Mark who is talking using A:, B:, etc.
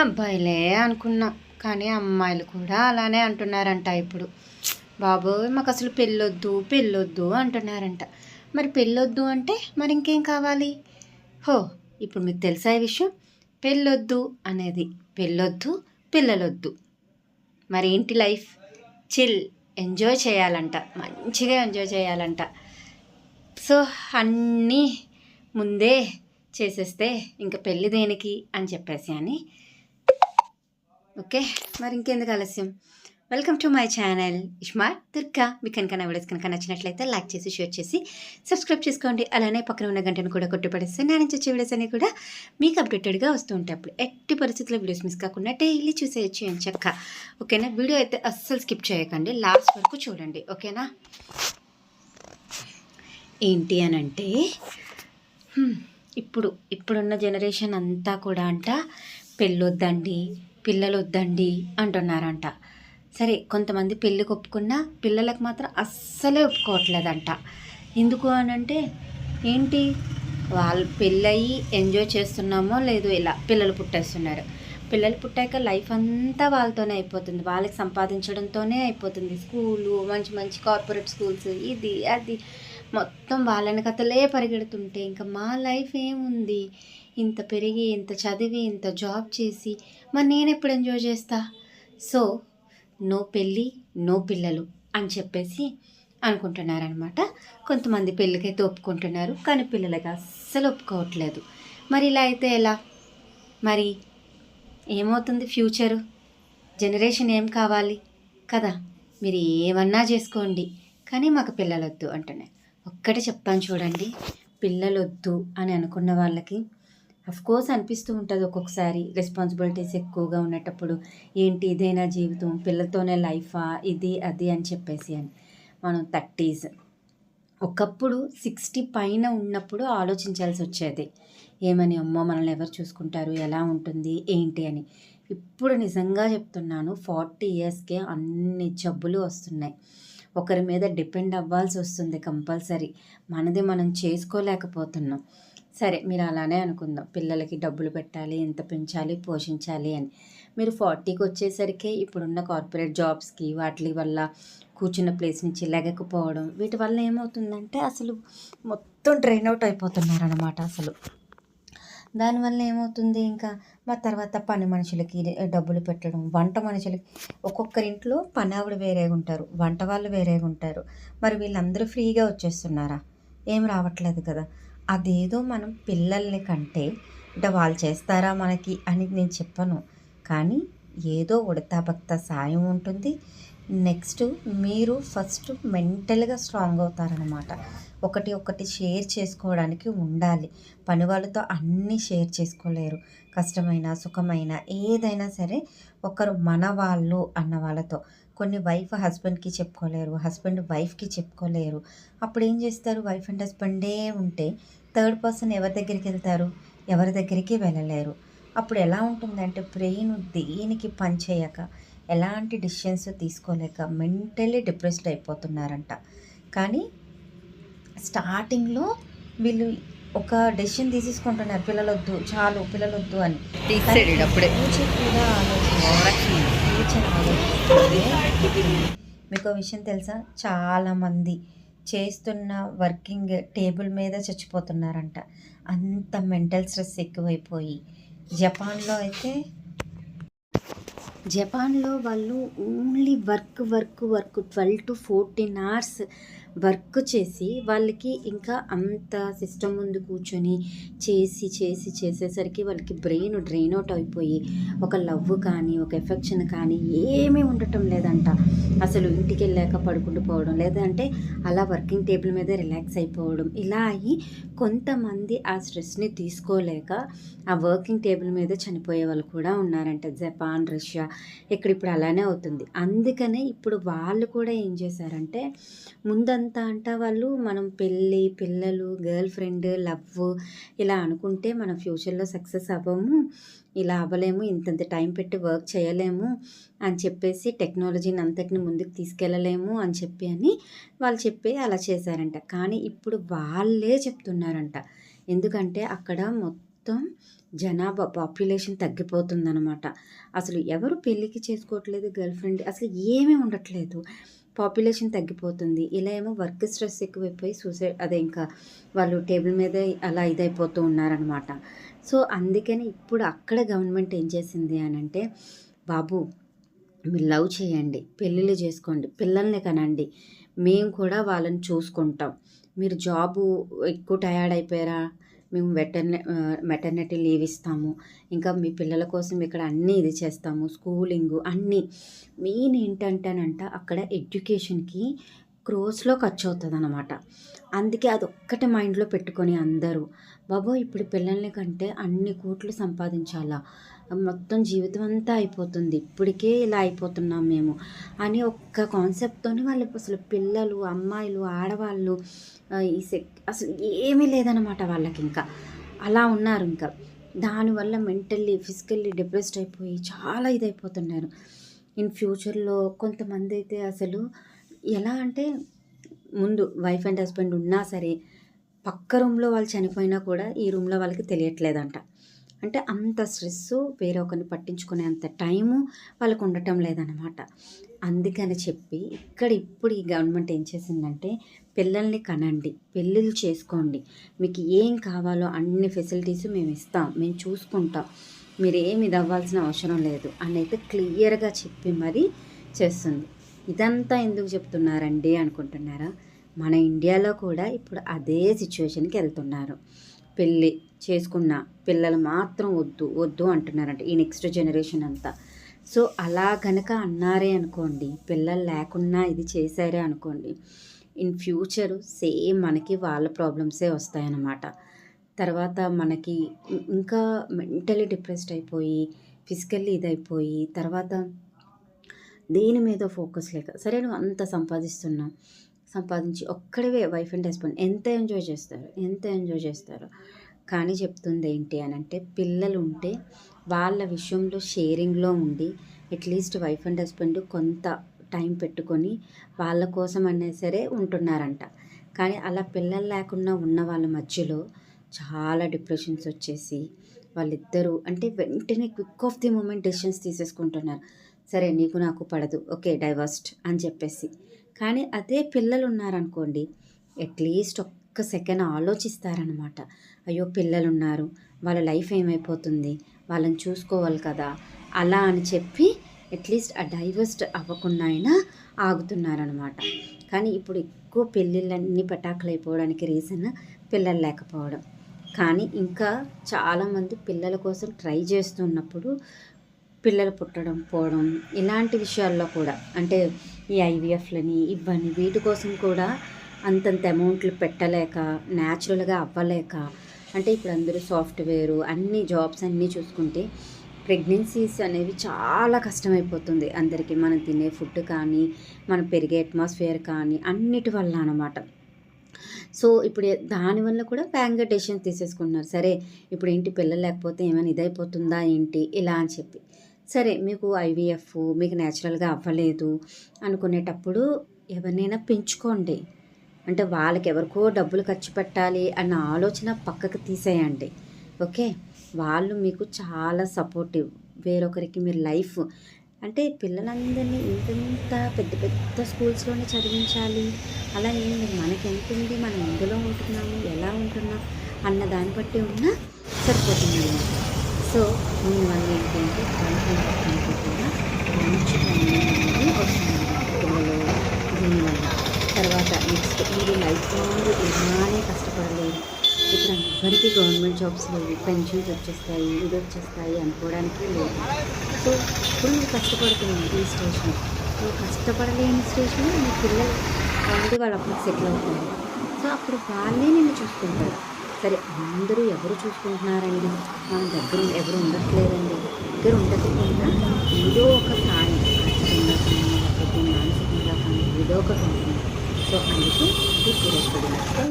A: అబ్బాయిలే అనుకున్నా. కానీ అమ్మాయిలు కూడా అలానే అంటున్నారంట ఇప్పుడు. బాబోయ్ మాకు అసలు పెళ్ళొద్దు పెళ్ళొద్దు అంటున్నారంట. మరి పెళ్ళొద్దు అంటే మరి ఇంకేం కావాలి? హో ఇప్పుడు మీకు తెలుసా ఈ విషయం? పెళ్ళొద్దు అనేది పెళ్ళొద్దు పిల్లలొద్దు. మరి ఏంటి లైఫ్? చిల్ ఎంజాయ్ చేయాలంట. మంచిగా ఎంజాయ్ చేయాలంట. సో అన్నీ ముందే చేసేస్తే ఇంకా పెళ్ళి దేనికి అని చెప్పేసి అని ఓకే మరి ఇంకెందుకు ఆలస్యం? వెల్కమ్ టు మై ఛానల్ ఇష్మార్ దుర్గా. మీకు కనుక నా వీడియోస్ కనుక నచ్చినట్లయితే లైక్ చేసి షేర్ చేసి సబ్స్క్రైబ్ చేసుకోండి. అలానే పక్కన ఉన్న గంటను కూడా కొట్టుపడేస్తే నా నుంచి వచ్చే వీడియోస్ అన్నీ కూడా మీకు అప్డేటెడ్గా వస్తూ ఉంటాయి. అప్పుడు ఎట్టి పరిస్థితుల్లో వీడియోస్ మిస్ కాకుండా డైలీ చూసేయచ్చు అని చెక్క. ఓకేనా? వీడియో అయితే అస్సలు స్కిప్ చేయకండి. లాస్ట్ వరకు చూడండి. ఓకేనా? ఏంటి అని అంటే ఇప్పుడు ఇప్పుడున్న జనరేషన్ అంతా కూడా అంట పెళ్ళొద్దండి పిల్లలు వద్దండి అంటున్నారంట. సరే కొంతమంది పెళ్ళికి ఒప్పుకున్నా పిల్లలకు మాత్రం అస్సలే ఒప్పుకోవట్లేదంట. ఎందుకు అని అంటే ఏంటి? వాళ్ళు పెళ్ళయి ఎంజాయ్ చేస్తున్నామో లేదో ఇలా పిల్లలు పుట్టేస్తున్నారు. పిల్లలు పుట్టాక లైఫ్ అంతా వాళ్ళతోనే అయిపోతుంది. వాళ్ళకి సంపాదించడంతోనే అయిపోతుంది. స్కూలు మంచి మంచి కార్పొరేట్ స్కూల్స్ ఇది అది. మొత్తం వాళ్ళని కథలే పరిగెడుతుంటే ఇంకా మా లైఫ్ ఏముంది? ఇంత పెరిగి ఇంత చదివి ఇంత జాబ్ చేసి మరి నేను ఎప్పుడు ఎంజాయ్ చేస్తా? సో నో పెళ్ళి నో పిల్లలు అని చెప్పేసి అనుకుంటున్నారనమాట కొంతమంది పెళ్ళికైతే ఒప్పుకుంటున్నారు కానీ పిల్లలకి అస్సలు ఒప్పుకోవట్లేదు. మరి ఇలా అయితే ఎలా? మరి ఏమవుతుంది ఫ్యూచరు? జనరేషన్ ఏం కావాలి? కదా మీరు ఏమన్నా చేసుకోండి. కానీ మాకు పిల్లలొద్దు అంటున్నాయి ఒక్కటి చెప్తాను చూడండి పిల్లలొద్దు అని అనుకున్న వాళ్ళకి కోర్స్ అనిపిస్తూ ఉంటుంది ఒక్కొక్కసారి రెస్పాన్సిబిలిటీస్ ఎక్కువగా ఉన్నటప్పుడు ఏంటి ఇదేనా జీవితం? పిల్లలతోనే లైఫా ఇది అది అని చెప్పేసి అని. మనం థర్టీస్ ఒకప్పుడు సిక్స్టీ పైన ఉన్నప్పుడు ఆలోచించాల్సి వచ్చేది. ఏమని అమ్మో మనల్ని ఎవరు చూసుకుంటారు? ఎలా ఉంటుంది? ఏంటి అని. ఇప్పుడు నిజంగా చెప్తున్నాను ఫార్టీ ఇయర్స్కే అన్ని జబ్బులు వస్తున్నాయి. ఒకరి మీద డిపెండ్ అవ్వాల్సి వస్తుంది కంపల్సరీ మనది మనం చేసుకోలేకపోతున్నాం. సరే మీరు అలానే అనుకుందాం. పిల్లలకి డబ్బులు పెట్టాలి ఎంత పెంచాలి పోషించాలి అని. మీరు ఫార్టీకి వచ్చేసరికి ఇప్పుడున్న కార్పొరేట్ జాబ్స్కి వాటి వల్ల కూర్చున్న ప్లేస్ నుంచి లెగకపోవడం వీటి వల్ల ఏమవుతుందంటే అసలు మొత్తం డ్రైన్ అవుట్ అయిపోతున్నారనమాట అసలు. దానివల్ల ఏమవుతుంది ఇంకా? మా తర్వాత పని మనుషులకి డబ్బులు పెట్టడం వంట మనుషులకి. ఒక్కొక్కరి ఇంట్లో పని ఆవిడ వేరేగా ఉంటారు వంట వాళ్ళు వేరేగా ఉంటారు. మరి వీళ్ళందరూ ఫ్రీగా వచ్చేస్తున్నారా? ఏం రావట్లేదు కదా. అదేదో మనం పిల్లల్ని కంటే అంటే వాళ్ళు చేస్తారా మనకి? అని నేను చెప్పను. కానీ ఏదో ఉడతా భక్త సాయం ఉంటుంది. నెక్స్ట్ మీరు ఫస్ట్ మెంటల్గా స్ట్రాంగ్ అవుతారనమాట ఒకటి ఒకటి షేర్ చేసుకోవడానికి ఉండాలి. పని వాళ్ళతో అన్నీ షేర్ చేసుకోలేరు. కష్టమైన సుఖమైన ఏదైనా సరే ఒకరు మన వాళ్ళు అన్న వాళ్ళతో. కొన్ని వైఫ్ హస్బెండ్కి చెప్పుకోలేరు హస్బెండ్ వైఫ్కి చెప్పుకోలేరు. అప్పుడు ఏం చేస్తారు? వైఫ్ అండ్ హస్బెండే ఉంటే థర్డ్ పర్సన్ ఎవరి దగ్గరికి వెళ్తారు? ఎవరి దగ్గరికి వెళ్ళలేరు. అప్పుడు ఎలా ఉంటుందంటే బ్రెయిన్ దేనికి పని చేయక ఎలాంటి డిసిషన్స్ తీసుకోలేక మెంటలీ డిప్రెస్డ్ అయిపోతున్నారంట. కానీ స్టార్టింగ్లో వీళ్ళు ఒక డెసిషన్ తీసేసుకుంటున్నారు పిల్లలొద్దు చాలు పిల్లలొద్దు అని. ఫ్యూచర్ కూడా మీకు విషయం తెలుసా? చాలామంది చేస్తున్న వర్కింగ్ టేబుల్ మీద చచ్చిపోతున్నారంట. అంత మెంటల్ స్ట్రెస్ ఎక్కువైపోయి జపాన్లో అయితే? జపాన్లో వాళ్ళు only work work work twelve to fourteen hours work చేసి వాళ్ళకి ఇంకా అంత సిస్టమ్ ముందు కూర్చొని చేసి చేసి చేసేసరికి వాళ్ళకి బ్రెయిన్ డ్రైన్ అవుట్ అయిపోయి ఒక లవ్ కానీ ఒక ఎఫెక్షన్ కానీ ఏమీ ఉండటం లేదంట. అసలు ఇంటికి వెళ్ళాక పడుకుంటూ పోవడం లేదంటే అలా వర్కింగ్ టేబుల్ మీద రిలాక్స్ అయిపోవడం ఇలా అయ్యి కొంతమంది ఆ స్ట్రెస్ని తీసుకోలేక ఆ వర్కింగ్ టేబుల్ మీద చనిపోయే వాళ్ళు కూడా ఉన్నారంట. జపాన్ రష్యా ఇక్కడ ఇప్పుడు అలానే అవుతుంది. అందుకనే ఇప్పుడు వాళ్ళు కూడా ఏం చేశారంటే ముందంతా అంట వాళ్ళు మనం పెళ్ళి పిల్లలు గర్ల్ ఫ్రెండ్ లవ్ ఇలా అనుకుంటే మనం ఫ్యూచర్లో సక్సెస్ అవ్వము ఇలా అవ్వలేము ఇంతంత టైం పెట్టి వర్క్ చేయలేము అని చెప్పేసి టెక్నాలజీని అంతటిని ముందుకు తీసుకెళ్ళలేము అని చెప్పి అని వాళ్ళు చెప్పి అలా చేశారంట. కానీ ఇప్పుడు వాళ్ళే చెప్తున్నారంట. ఎందుకంటే అక్కడ మొత్తం జనాభా పాపులేషన్ తగ్గిపోతుందనమాట అసలు ఎవరు పెళ్ళికి చేసుకోవట్లేదు గర్ల్ ఫ్రెండ్? అసలు ఏమీ ఉండట్లేదు. పాపులేషన్ తగ్గిపోతుంది. ఇలా ఏమో వర్క్ స్ట్రెస్ ఎక్కువైపోయి సూసైడ్ అదే ఇంకా వాళ్ళు టేబుల్ మీదే అలా ఇదైపోతూ ఉన్నారనమాట సో అందుకని ఇప్పుడు అక్కడ గవర్నమెంట్ ఏం చేసింది అని అంటే బాబు మీరు లవ్ చేయండి పెళ్ళిళ్ళు చేసుకోండి పిల్లల్ని కనండి. మేము కూడా వాళ్ళని చూసుకుంటాం. మీరు జాబు ఎక్కువ టయర్డ్ అయిపోయారా మేము వెటర్న మెటర్నిటీ లీవ్ ఇస్తాము. ఇంకా మీ పిల్లల కోసం ఇక్కడ అన్నీ ఇది చేస్తాము. స్కూలింగ్ అన్నీ. మెయిన్ ఏంటంటేనంట అక్కడ ఎడ్యుకేషన్కి క్రోస్లో ఖర్చు అవుతుంది అనమాట అందుకే అది ఒక్కటి మైండ్లో పెట్టుకొని అందరూ బాబో ఇప్పుడు పిల్లల్ని కంటే అన్ని కోట్లు సంపాదించాలా? మొత్తం జీవితం అంతా అయిపోతుంది. ఇప్పటికే ఇలా అయిపోతున్నాం మేము. అని ఒక్క కాన్సెప్ట్తోనే వాళ్ళు అసలు పిల్లలు అమ్మాయిలు ఆడవాళ్ళు ఈ సెక్ అసలు ఏమీ లేదనమాట వాళ్ళకి ఇంకా అలా ఉన్నారు ఇంకా దానివల్ల మెంటల్లీ ఫిజికల్లీ డిప్రెస్డ్ అయిపోయి చాలా ఇదైపోతున్నారు. ఇన్ ఫ్యూచర్లో కొంతమంది అయితే అసలు ఎలా అంటే ముందు వైఫ్ అండ్ హస్బెండ్ ఉన్నా సరే పక్క రూమ్లో వాళ్ళు చనిపోయినా కూడా ఈ రూమ్లో వాళ్ళకి తెలియట్లేదంట. అంటే అంత స్ట్రెస్ వేరే ఒకరిని పట్టించుకునే అంత టైము వాళ్ళకు ఉండటం లేదనమాట అందుకని చెప్పి ఇక్కడ ఇప్పుడు ఈ గవర్నమెంట్ ఏం చేసిందంటే పిల్లల్ని కనండి పెళ్ళిళ్ళు చేసుకోండి. మీకు ఏం కావాలో అన్ని ఫెసిలిటీస్ మేము ఇస్తాం మేము చూసుకుంటాం. మీరు ఏమి ఇది అవ్వాల్సిన అవసరం లేదు. అని అయితే క్లియర్గా చెప్పి మరీ చేస్తుంది. ఇదంతా ఎందుకు చెప్తున్నారండి అనుకుంటున్నారా? మన ఇండియాలో కూడా ఇప్పుడు అదే సిచ్యువేషన్కి వెళ్తున్నారు. పెళ్ళి చేసుకున్న పిల్లలు మాత్రం వద్దు వద్దు అంటున్నారంట ఈ నెక్స్ట్ జనరేషన్ అంతా. సో అలా కనుక అన్నారే అనుకోండి పిల్లలు లేకున్నా ఇది చేశారే అనుకోండి ఇన్ ఫ్యూచర్ సేమ్ మనకి వాళ్ళ ప్రాబ్లమ్సే వస్తాయన్నమాట. తర్వాత మనకి ఇంకా మెంటలీ డిప్రెస్డ్ అయిపోయి ఫిజికల్లీ ఇదైపోయి తర్వాత దేని మీద ఫోకస్ లేక సరే నువ్వు అంత సంపాదిస్తున్నావు సంపాదించి ఒక్కడవే వైఫ్ అండ్ హస్బెండ్ ఎంత ఎంజాయ్ చేస్తారు ఎంత ఎంజాయ్ చేస్తారు. కానీ చెప్తుంది ఏంటి అని అంటే పిల్లలు ఉంటే వాళ్ళ విషయంలో షేరింగ్లో ఉండి at least wife and husband కొంత టైం పెట్టుకొని వాళ్ళ కోసం అనే సరే ఉంటున్నారంట. కానీ అలా పిల్లలు లేకుండా ఉన్న వాళ్ళ మధ్యలో చాలా డిప్రెషన్స్ వచ్చేసి వాళ్ళిద్దరూ అంటే వెంటనే quick of the moment decisions తీసేసుకుంటున్నారు. సరే నీకు నాకు పడదు. ఓకే డైవర్స్డ్ అని చెప్పేసి. కానీ అదే పిల్లలు ఉన్నారనుకోండి అట్లీస్ట్ ఒక్క సెకండ్ ఆలోచిస్తారనమాట. అయ్యో పిల్లలు ఉన్నారు వాళ్ళ లైఫ్ ఏమైపోతుంది? వాళ్ళని చూసుకోవాలి కదా. అలా అని చెప్పి అట్లీస్ట్ ఆ డైవర్స్డ్ అవ్వకుండా అయినా ఆగుతున్నారనమాట. కానీ ఇప్పుడు ఎక్కువ పెళ్ళిళ్ళన్నీ పటాకులు అయిపోవడానికి రీజన్ పిల్లలు లేకపోవడం. కానీ ఇంకా చాలామంది పిల్లల కోసం ట్రై చేస్తున్నప్పుడు పిల్లలు పుట్టడం పోవడం ఇలాంటి విషయాల్లో కూడా అంటే ఈ ఐవీఎఫ్లని ఇవన్నీ వీటి కోసం కూడా అంతంత అమౌంట్లు పెట్టలేక న్యాచురల్గా అవ్వలేక అంటే ఇప్పుడు అందరూ సాఫ్ట్వేరు అన్ని జాబ్స్ అన్నీ చూసుకుంటే ప్రెగ్నెన్సీస్ అనేవి చాలా కష్టమైపోతుంది అందరికీ. మనం తినే ఫుడ్ కానీ మనం పెరిగే అట్మాస్ఫియర్ కానీ అన్నిటి వల్ల అనమాట సో ఇప్పుడు దానివల్ల కూడా బ్యాంక్ డెసిషన్ తీసేసుకుంటున్నారు. సరే ఇప్పుడు ఏంటి పిల్లలు లేకపోతే ఏమైనా ఇదైపోతుందా ఏంటి? ఇలా అని చెప్పి. సరే మీకు ఐవీఎఫ్ మీకు న్యాచురల్గా అవ్వలేదు అనుకునేటప్పుడు ఎవరినైనా పెంచుకోండి. అంటే వాళ్ళకి ఎవరికో డబ్బులు ఖర్చు పెట్టాలి అన్న ఆలోచన పక్కకు తీసేయండి. ఓకే? వాళ్ళు మీకు చాలా సపోర్టివ్. వేరొకరికి మీరు లైఫ్ అంటే పిల్లలందరినీ ఇంత పెద్ద పెద్ద స్కూల్స్లోనే చదివించాలి. అలా ఏం మనకి ఎంత ఉంది మనం ఎందులో ఉంటున్నాము? ఎలా ఉంటున్నాం? అన్న దాన్ని బట్టి ఉన్నా సరిపోతుంది సో దీనివల్ల ఏంటంటే వాళ్ళకి కూడా మంచి అనేది వస్తుంది. పిల్లలు దీనివల్ల. తర్వాత నెక్స్ట్ మీరు లైఫ్ లాంగ్ ఇలానే కష్టపడలేదు ఇప్పుడు అందరికీ గవర్నమెంట్ జాబ్స్ లేవు పెన్షన్స్ వచ్చేస్తాయి ఇది వచ్చేస్తాయి అనుకోవడానికి లేదు. సో ఇప్పుడు మీరు కష్టపడుతున్నాను ఈ స్టేషన్ సో కష్టపడలేని స్టేషన్ మీ పిల్లలు ఆల్రెడీ వాళ్ళు అప్పుడు సెటిల్ అవుతుంది సో అప్పుడు వాళ్ళే నిన్ను చూసుకుంటారు. సరే అందరూ ఎవరు చూసుకుంటున్నారండి? మన దగ్గర ఎవరు ఉండట్లేదండి. దగ్గర ఉండకపోయినా ఏదో ఒక సాయం ఆర్థికంగా కానీ లేకపోతే మానసికంగా కానీ ఏదో ఒకటి ఉంటుంది సో అందుకే ఇది